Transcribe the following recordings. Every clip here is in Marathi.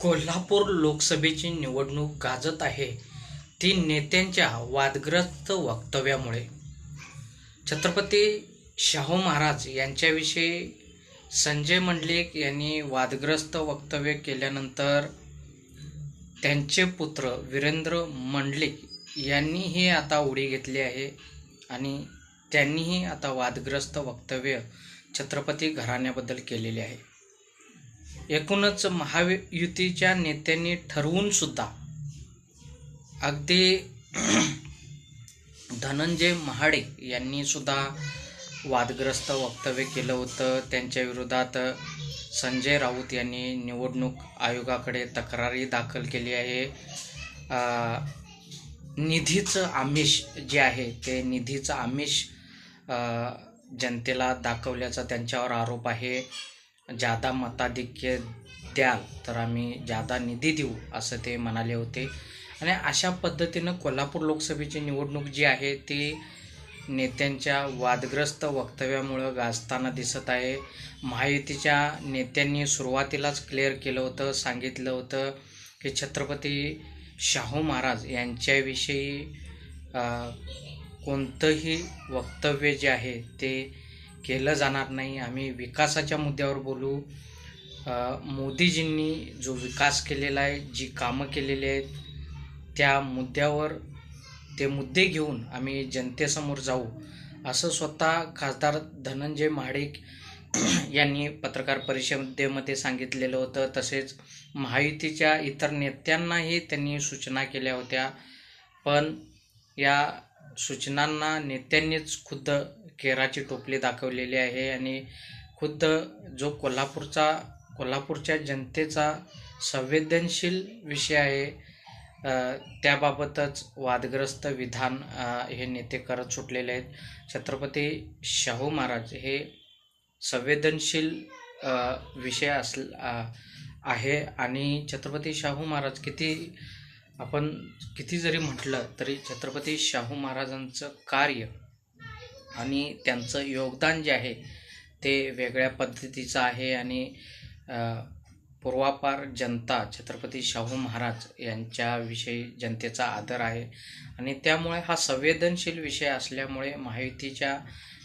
कोल्हापूर लोकसभेची निवडणूक गाजत आहे. ती नेत्यांच्या वादग्रस्त वक्तव्यामुळे. छत्रपती शाहू महाराज यांच्याविषयी संजय मंडलिक यांनी वादग्रस्त वक्तव्य केल्यानंतर त्यांचे पुत्र वीरेंद्र मंडलिक यांनीही आता उडी घेतली आहे आणि त्यांनीही आता वादग्रस्त वक्तव्य छत्रपती घराण्याबद्दल केलेले आहे. एकूणच महायुतीच्या नेत्यांनी ठरवून सुद्धा अगदी धनंजय महाडे यांनी सुद्धा वादग्रस्त वक्तव्य केलं होतं. त्यांच्या विरोधात संजय राऊत यांनी निवडणूक आयोगाकडे तक्रारी दाखल केली आहे. निधीचं आमिष जे आहे ते निधीचं आमिष जनतेला दाखवल्याचा त्यांच्यावर आरोप आहे. जादा मताधिक्य द्याल तर आम्ही जादा निधी देऊ असं ते म्हणाले होते. आणि अशा पद्धतीनं कोल्हापूर लोकसभेची निवडणूक जी आहे ती नेत्यांच्या वादग्रस्त वक्तव्यामुळं गाजताना दिसत आहे. महायुतीच्या नेत्यांनी सुरुवातीलाच क्लिअर केलं होतं सांगितलं होतं की छत्रपती शाहू महाराज यांच्याविषयी कोणतंही वक्तव्य जे आहे ते केलं जाणार नाही. आम्ही विकासाच्या मुद्द्यावर बोलू. मोदीजींनी जो विकास केलेला आहे जी कामं केलेली आहेत त्या मुद्द्यावर ते मुद्दे घेऊन आम्ही जनतेसमोर जाऊ असं स्वतः खासदार धनंजय महाडिक यांनी पत्रकार परिषदेमध्ये सांगितलेलं होतं. तसेच महायुतीच्या इतर नेत्यांनाही त्यांनी सूचना केल्या होत्या. पण या सूचनांना नेत्यांनीच खुद्द केराची टोपली दाखवलेली आहे आणि खुद्द जो कोल्हापूरचा कोल्हापूरच्या जनतेचा संवेदनशील विषय आहे त्याबाबतच वादग्रस्त विधान हे नेते करत सुटलेले आहेत. छत्रपती शाहू महाराज हे संवेदनशील विषय अस आहे आणि छत्रपती शाहू महाराज किती आपण किती जरी म्हटलं तरी छत्रपती शाहू महाराजांचं कार्य आणि त्यांचं योगदान जे आहे ते वेगळ्या पद्धतीचं आहे आणि पूर्वापार जनता छत्रपती शाहू महाराज यांच्याविषयी जनतेचा आदर आहे. आणि त्यामुळे हा संवेदनशील विषय असल्यामुळे महायुतीच्या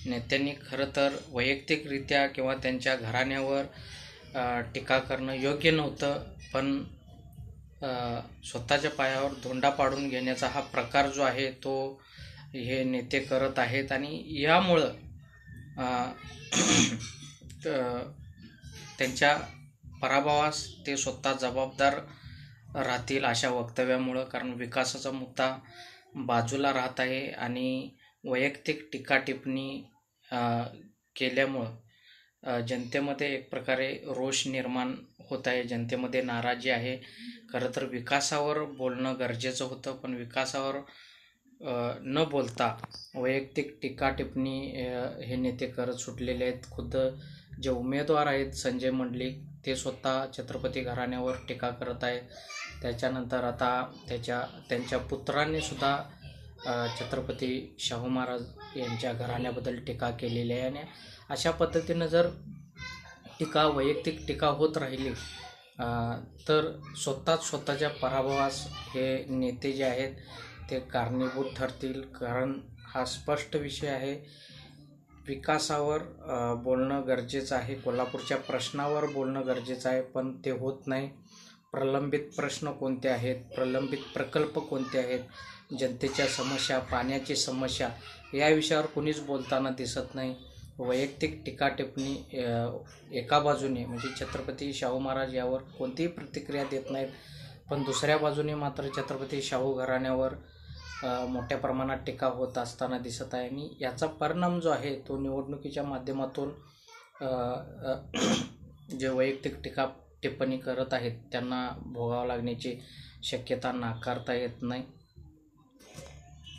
नेत्यांनी खरं तर वैयक्तिकरित्या किंवा त्यांच्या घराण्यावर टीका करणं योग्य नव्हतं पण स्वतःच्या पायावर धोंडा पाडून घेण्याचा हा प्रकार जो आहे तो हे नेते करत आहेत आणि यामुळं त्यांच्या पराभवास ते स्वतः जबाबदार राहतील अशा वक्तव्यामुळं कारण विकासाचा मुद्दा बाजूला राहत आहे आणि वैयक्तिक टीका टिप्पणी केल्यामुळं जनतेमध्ये एक प्रकारे रोष निर्माण होत आहे. जनतेमध्ये नाराजी आहे. खरं तर विकासावर बोलणं गरजेचं होतं पण विकासावर न बोलता वैयक्तिक टीका टिप्पणी हे नेते करत सुटलेले आहेत. खुद्द जे उमेदवार आहेत संजय मंडलिक ते स्वतः छत्रपती घराण्यावर टीका करत आहेत. त्याच्यानंतर आता त्याच्या त्यांच्या पुत्रांनीसुद्धा छत्रपती शाहू महाराज यांच्या घराण्याबद्दल टीका केलेली आहे. आणि अशा पद्धतीनं जर टीका वैयक्तिक टीका होत राहिली तर स्वतःच स्वतःच्या पराभवास हे नेते जे आहेत ते कारणीभूत ठरतील. कारण हा स्पष्ट विषय आहे. विकासावर बोलणं गरजेचं आहे. कोल्हापूरच्या प्रश्नावर बोलणं गरजेचं आहे. पण ते होत नाही. प्रलंबित प्रश्न कोणते आहेत? प्रलंबित प्रकल्प कोणते आहेत? जनतेच्या समस्या पाण्याची समस्या या विषयावर कोणीच बोलताना दिसत नाही. वैयक्तिक टीका टिप्पणी एका बाजूने म्हणजे छत्रपती शाहू महाराज यावर कोणतीही प्रतिक्रिया देत नाहीत. पण दुसऱ्या बाजूने मात्र छत्रपती शाहू घराण्यावर मोठ्या प्रमाणात टीका होत असताना दिसत आहे. आणि याचा परिणाम जो आहे तो निवडणुकीच्या माध्यमातून जे वैयक्तिक टीका टिप्पणी करत आहेत त्यांना भोगावं लागण्याची शक्यता नाकारता येत नाही.